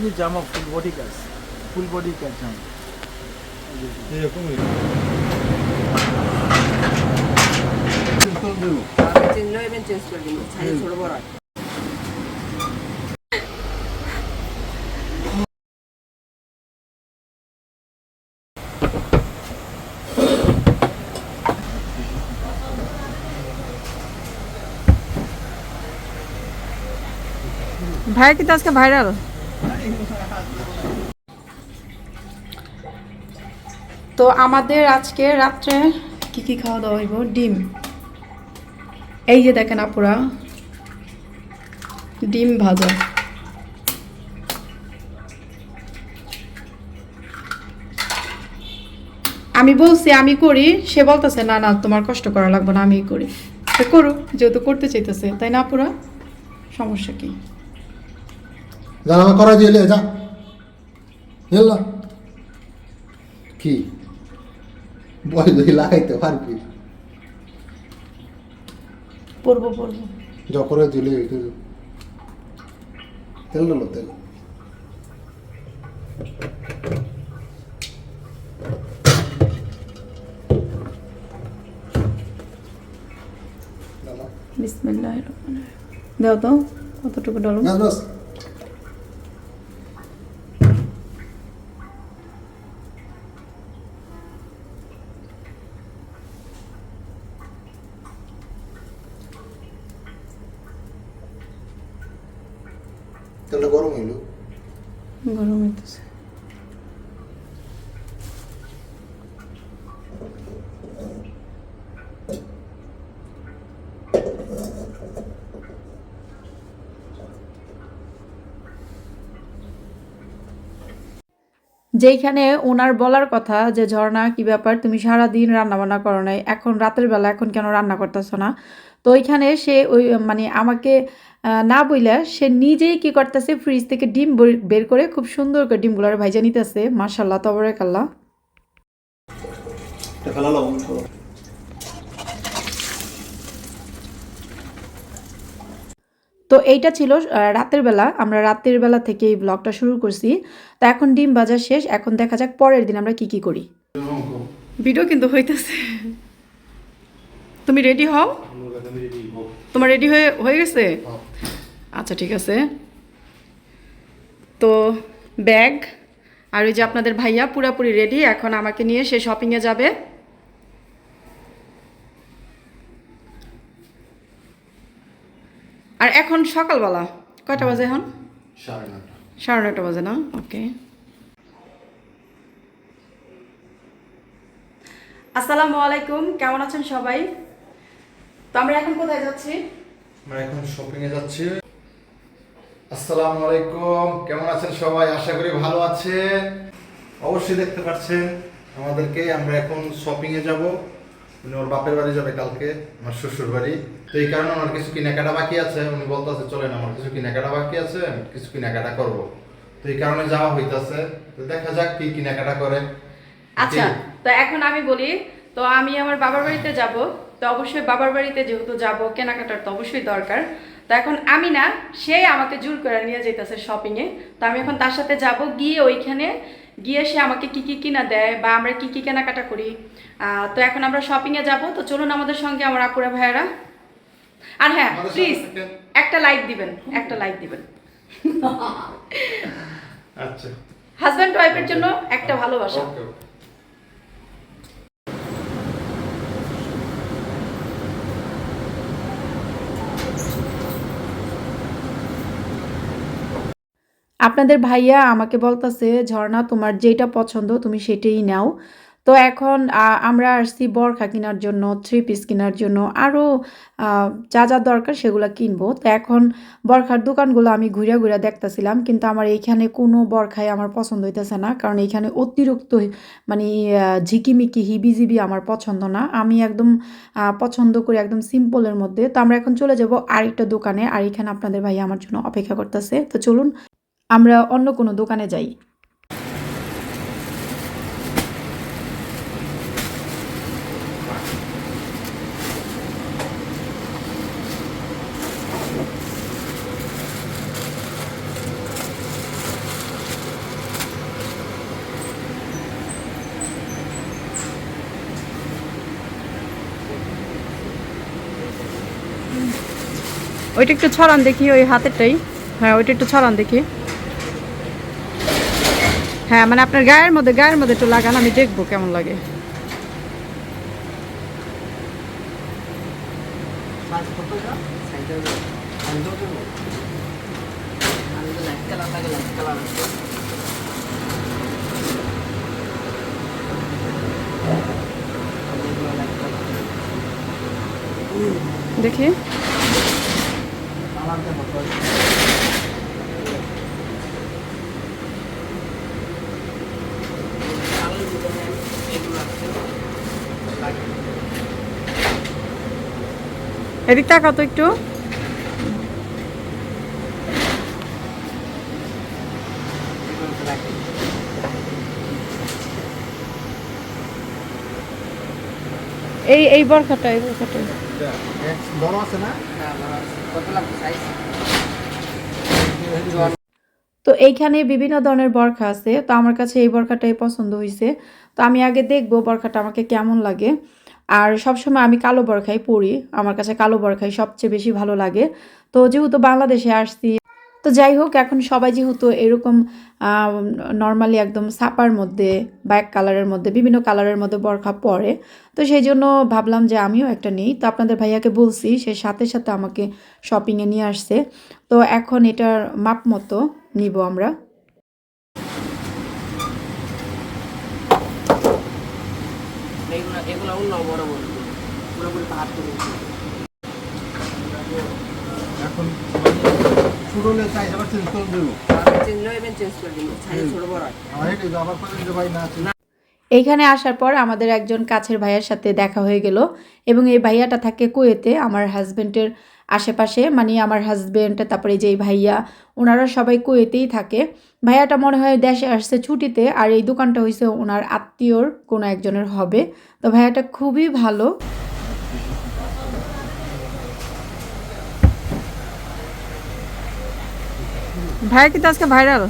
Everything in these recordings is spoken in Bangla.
যে জামা ফুল বডি কাজ ফুল বডি কাজ জামা এরকমই ভাইয়া কিন্তু আজকে ভাইরাল তো আমাদের আজকে রাত্রে কি কি খাওয়া দাওয়া হইব? ডিম। এই যে দেখেন আপুরা, ডিম ভাজা। আমি বলছি, আমি করি, সে বলতেছে, না না, তোমার কষ্ট করা লাগবে না, আমিই করি। সে করো যেহেতু করতে চাইতেছে, তাই না আপুরা? সমস্যা কি? যা। করা যা কি? বই দই লাগাইতে পারবি? পড়ব পড়ব। যা করে দিলে তেল দিল তেল। বিসমিল্লাহ দাও তো কতটুকু ডালো যেইখানে ওনার বলার কথা যে, ঝর্ণা, কি ব্যাপার? তুমি সারা দিন রান্না বান্না করো নাই। এখন রাতের বেলা এখন কেন রান্না করতেছো না? তো ওইখানে সে ওই মানে আমাকে না বইলে সে নিজেই কি করতেছে ফ্রিজ থেকে ডিম বের করে খুব সুন্দর করে ডিমগুলোর ভাইজা নিতেছে। মার্শাল্লাহ তবরে কাল্লা ফেলা লবণ করো তো এইটা ছিল রাতের বেলা। আমরা রাতের বেলা থেকে এই ব্লগটা শুরু করছি। তো এখন ডিম বাজার শেষ। এখন দেখা যাক পরের দিন আমরা কি কি করি। ভিডিও কিন্তু হইতেছে। তুমি রেডি হও? তোমার রেডি হয়ে হয়ে গেছে? আচ্ছা ঠিক আছে। তো ব্যাগ আর ওই যে আপনাদের ভাইয়া পুরাপুরি রেডি এখন আমাকে নিয়ে সে শপিংয়ে যাবে। আর এখন সকালবেলা কয়টা বাজে এখন? সাড়ে নটা বাজে না? ওকে। আসসালামু আলাইকুম কেমন আছেন সবাই? তো আমরা এখন কোথায় যাচ্ছি? আমরা এখন শপিং এ যাচ্ছি। আসসালামু আলাইকুম কেমন আছেন সবাই? আশা করি ভালো আছেন। অবশ্যই দেখতে পাচ্ছেন আমাদেরকে আমরা এখন শপিং এ যাব। উনি ওর বাপের বাড়ি যাবে কালকে আমার শ্বশুর বাড়ি। তো এই কারণে আমার কিছু কেনাকাটা বাকি আছে। উনি বলতেছে চলেন আমার কিছু কেনাকাটা বাকি আছে কিছু কেনাকাটা করব। তো এই কারণে যাওয়া হইতাছে। তো দেখা যাক কি কেনাকাটা করে। আচ্ছা তো এখন আমি বলি তো আমি আমার বাবার বাড়িতে যাব। তো অবশ্যই বাবার বাড়িতে যেহেতু যাব কেনাকাটার তো অবশ্যই দরকার। তো এখন আমি না সে আমাকে জোর করে নিয়ে যেতেছে শপিংয়ে তো আমি এখন তার সাথে যাব গিয়ে ওইখানে গিয়ে সে আমাকে কি কি কিনা দেয় বা আমরা কি কি কেনাকাটা করি। তো এখন আমরা শপিংয়ে যাব তো চলুন আমাদের সঙ্গে আমার আপুরা ভাইয়েরা। আর হ্যাঁ প্লিজ একটা লাইক দিবেন একটা লাইক দিবেন। আচ্ছা। হাজব্যান্ড ওয়াইফের জন্য একটা ভালোবাসা। আপনাদের ভাইয়া আমাকে বলতেছে, ঝর্ণা, তোমার যেটা পছন্দ, তুমি সেটাই নাও। তো এখন আমরা আসছি বরখা কেনার জন্য থ্রি পিস কেনার জন্য। আরও যা যা দরকার সেগুলো কিনবো। তো এখন বরখার দোকানগুলো আমি ঘুরে ঘুরে দেখতেছিলাম, কিন্তু আমার এইখানে কোনো বরখাই আমার পছন্দ হইতেছে না, কারণ এইখানে অতিরিক্ত মানে ঝিকিমিকি, হিবিজিবি আমার পছন্দ না। আমি একদম পছন্দ করি একদম সিম্পলের মধ্যে। তো আমরা এখন চলে যাব আরেকটা দোকানে, আর এখানে আপনাদের ভাইয়া আমার জন্য অপেক্ষা করতেছে। তো চলুন। আমরা অন্য কোনো দোকানে যাই। ওইটা একটু ছড়ান দেখি, ওই হাতেরটাই। হ্যাঁ ওইটা একটু ছড়ান দেখি। হ্যাঁ মানে আপনার গায়ের মধ্যে গায়ের মধ্যে একটু লাগান আমি দেখব কেমন লাগে। সাইজ কত এটা সাইডে আমি তো দেবো আমি তো লাইট কালার লাগে লাইট কালার আছে অনেকগুলো লাইট কালার দেখি কালারটা কত আলুর ভিতরে এগুলো আছে লাগে এদিক তাকাও তো একটু। এই এই বরখাটা এই বরখাটা বড় কত তো এইখানে বিভিন্ন ধরনের বরখা আছে। তো আমার কাছে এই বরখাটাই পছন্দ হয়েছে তো আমি আগে দেখব বরখাটা আমাকে কেমন লাগে। আর সবসময় আমি কালো বরখাই পরি। আমার কাছে কালো বরখাই সবচেয়ে বেশি ভালো লাগে। তো যেহেতু বাংলাদেশে আসছি, তো যাই হোক, এখন সবাই যেহেতু এরকম নর্মালি একদম সাপার মধ্যে ব্যাক কালারের মধ্যে, বিভিন্ন কালারের মধ্যে বরখা পরে, তো সেই জন্য ভাবলাম যে আমিও একটা নিই। তো আপনাদের ভাইয়াকে বলছি, সে সাথে সাথে আমাকে শপিংয়ে নিয়ে আসছে। তো এখন এটার মাপ মতো নিব আমরা। এগুলো এগুলো অন্য বড় বড় পুরোপুরি পাহাড় করে এখন ছোট হলে চাই আবার চেঞ্জ করে দেবো। চেঞ্জ নেবেন চেঞ্জ করে দেবো। ছোট বড় হয়। আবার করে যে না এইখানে আসার পর আমাদের একজন কাছের ভাইয়ার সাথে দেখা হয়ে গেল এবং এই ভাইয়াটা থাকে কুয়েতে, আমার হাজব্যান্ডের আশেপাশে মানে আমার হাজব্যান্ড তারপরে যেই ভাইয়া, ওনারা সবাই কুয়েতেই থাকে। ভাইয়াটা মনে হয় দেশে আসছে ছুটিতে, আর এই দোকানটা হয়েছে ওনার আত্মীয়র, কোনো একজনের হবে। তো ভাইয়াটা খুবই ভালো। ভাইয়া কিন্তু আজকে ভাইরাল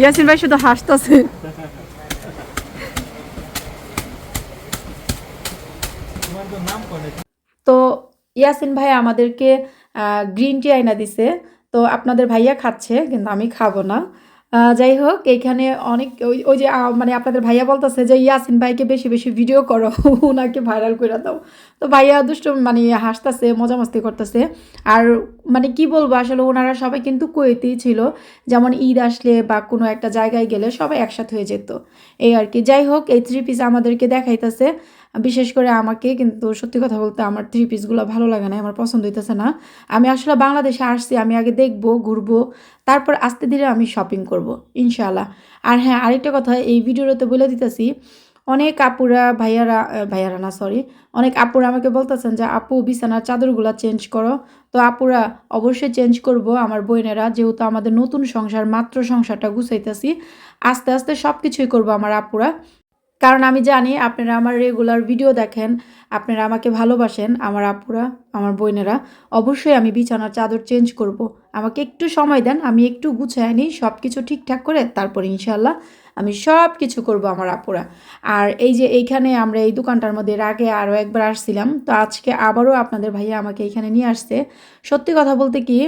ইয়াসিন ভাই শুধু হাসতেছে তো ইয়াসিন ভাই আমাদেরকে গ্রিন টি আইনা দিছে। তো আপনাদের ভাইয়া খাচ্ছে, কিন্তু আমি খাব না। যাই হোক এইখানে অনেক ওই যে মানে আপনাদের ভাইয়া বলতেছে যে, ইয়াসিন ভাইকে বেশি বেশি ভিডিও করো ওনাকে ভাইরাল করে দাও। তো ভাইয়া দুষ্ট মানে হাসতেছে মজা মস্তি করতেছে। আর মানে কি বলব, আসলে ওনারা সবাই কিন্তু কুয়েতেই ছিল। যেমন ঈদ আসলে বা কোনো একটা জায়গায় গেলে সবাই একসাথে হয়ে যেত। এই আর কি। যাই হোক, এই থ্রি পিস আমাদেরকে দেখাইতেছে। বিশেষ করে আমাকে কিন্তু সত্যি কথা বলতে আমার থ্রি পিসগুলো ভালো লাগে না আমার পছন্দ হইতেছে না। আমি আসলে বাংলাদেশে আসছি, আমি আগে দেখব, ঘুরবো, তারপর আস্তে ধীরে আমি শপিং করব, ইনশাআল্লাহ। আর হ্যাঁ আরেকটা কথা, এই ভিডিওতে বলে দিতেছি, অনেক আপুরা, ভাইয়ারা ভাইয়ারা না সরি অনেক আপুরা আমাকে বলতেছেন যে, আপু, বিছানার চাদরগুলো চেঞ্জ করো। তো আপুরা অবশ্যই চেঞ্জ করব, আমার বোনেরা, যেহেতু আমাদের নতুন সংসার, মাত্র সংসারটা গুছাইতেছি, আস্তে আস্তে সব কিছুই করব আমার আপুরা। কারণ আমি জানি আপনারা আমার রেগুলার ভিডিও দেখেন, আপনারা আমাকে ভালোবাসেন, আমার আপুরা, আমার বোনেরা অবশ্যই আমি বিছানার চাদর চেঞ্জ করব। আমাকে একটু সময় দেন, আমি একটু গুছায় নিই সব কিছু ঠিকঠাক করে তারপর ইনশাল্লাহ আমি সব কিছু করব আমার আপুরা। আর এই যে এইখানে আমরা এই দোকানটার মধ্যে আগে আরও একবার আসছিলাম, তো আজকে আবারও আপনাদের ভাইয়া আমাকে এখানে নিয়ে আসছে। সত্যি কথা বলতে কি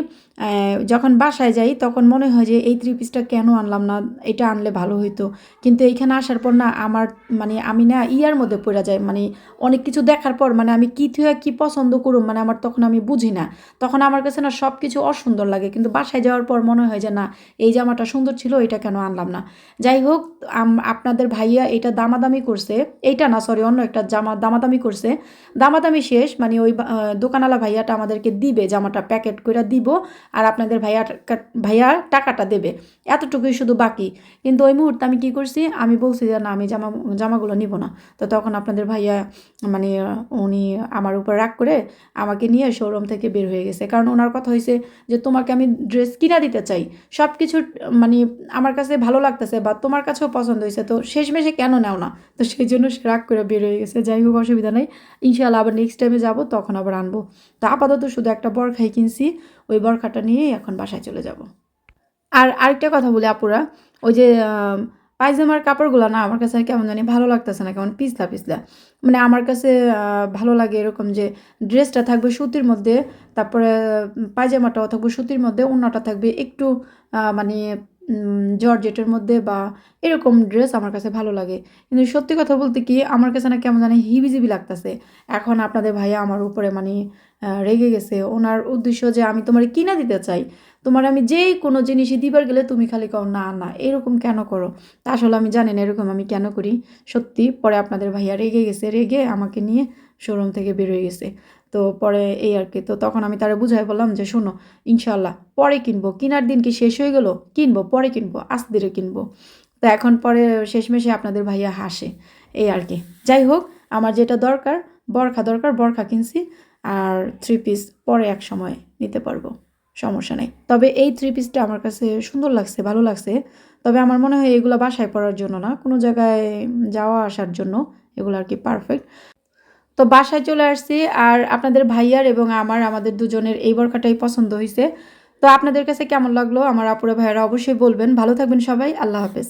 যখন বাসায় যাই তখন মনে হয় যে এই থ্রি পিসটা কেন আনলাম না, এটা আনলে ভালো হইতো। কিন্তু এইখানে আসার পর না আমার মানে আমি না ইয়ার মধ্যে পড়ে যাই মানে অনেক কিছু দেখার পর মানে আমি কী থেকে কী পছন্দ করুম মানে আমার তখন আমি বুঝি না। তখন আমার কাছে না সব কিছু অসুন্দর লাগে, কিন্তু বাসায় যাওয়ার পর মনে হয় যে না, এই জামাটা সুন্দর ছিল, এটা কেন আনলাম না। যাই হোক আপনাদের ভাইয়া এটা দামাদামি করছে। এইটা না সরি অন্য একটা জামা দামাদামি করছে। দামাদামি শেষ মানে ওই দোকানওয়ালা ভাইয়াটা আমাদেরকে দিবে, জামাটা প্যাকেট করে দিব, আর আপনাদের ভাইয়া ভাইয়া টাকাটা দেবে। এতটুকুই শুধু বাকি। কিন্তু ওই মুহূর্তে আমি কি করছি, আমি বলছি যে না, আমি জামা, জামাগুলো নিব না। তো তখন আপনাদের ভাইয়া মানে উনি আমার উপর রাগ করে আমাকে নিয়ে শোরুম থেকে বের হয়ে গেছে। কারণ ওনার কথা হয়েছে যে, তোমাকে আমি ড্রেস কিনা দিতে চাই। সব কিছু মানে আমার কাছে ভালো লাগতেছে বা তোমার কাছেও পছন্দ হয়েছে। তো শেষমেশে কেন নেও না? তো সেই জন্য সে রাগ করে বের হয়ে গেছে। যাই হোক, অসুবিধা নেই। ইনশাল্লাহ আবার নেক্সট টাইমে যাব, তখন আবার আনব। তো আপাতত শুধু একটা বরখাই কিনছি, ওই বরখাটা নিয়েই এখন বাসায় চলে যাব। আর আরেকটা কথা বলি আপুরা, ওই যে পায়জামার কাপড়গুলো না, আমার কাছে কেমন জানি ভালো লাগতেছে না, কেমন পিছলা পিছলা। মানে আমার কাছে ভালো লাগে এরকম যে ড্রেসটা থাকবে সুতির মধ্যে, তারপরে পায়জামাটাও থাকবে সুতির মধ্যে অন্যটা থাকবে একটু মানে জর্জেটের মধ্যে বা এরকম ড্রেস আমার কাছে ভালো লাগে। কিন্তু সত্যি কথা বলতে কি, আমার কাছে না কেমন জানি হিবিজিবি লাগতেছে। এখন আপনাদের ভাইয়া আমার উপরে মানে রেগে গেছে। ওনার উদ্দেশ্য যে আমি তোমার কিনা দিতে চাই, তোমার আমি যেই কোনো জিনিসই দিবার গেলে তুমি খালি কও, না না, এরকম কেন করো? তা আসলে আমি জানি না এরকম আমি কেন করি। সত্যি, পরে আপনাদের ভাইয়া রেগে গেছে, রেগে আমাকে নিয়ে শোরুম থেকে বেরোয় গেছে। তো পরে এই আর কি। তো তখন আমি তারা বুঝাই বললাম যে, শোনো ইনশাল্লাহ পরে কিনবো। কিনার দিন কি শেষ হয়ে গেলো? কিনবো, পরে কিনবো, আস্তে ধীরে কিনবো। তো এখন পরে শেষমেশে আপনাদের ভাইয়া হাসে, এই আর কি। যাই হোক, আমার যেটা দরকার, বরখা দরকার, বরখা কিনছি আর থ্রি পিস পরে এক সময় নিতে পারব, সমস্যা নেই। তবে এই থ্রি পিসটা আমার কাছে সুন্দর লাগছে, ভালো লাগছে। তবে আমার মনে হয় এগুলো বাসায় পরার জন্য না, কোনো জায়গায় যাওয়া আসার জন্য এগুলো আর কি পারফেক্ট তো বাসায় চলে আসছি আর আপনাদের ভাইয়ার এবং আমার, আমাদের দুজনের এই বরকাটাই পছন্দ হয়েছে তো আপনাদের কাছে কেমন লাগল? আমার আপুরা ভাইয়ারা অবশ্যই বলবেন। ভালো থাকবেন সবাই। আল্লাহ হাফেজ।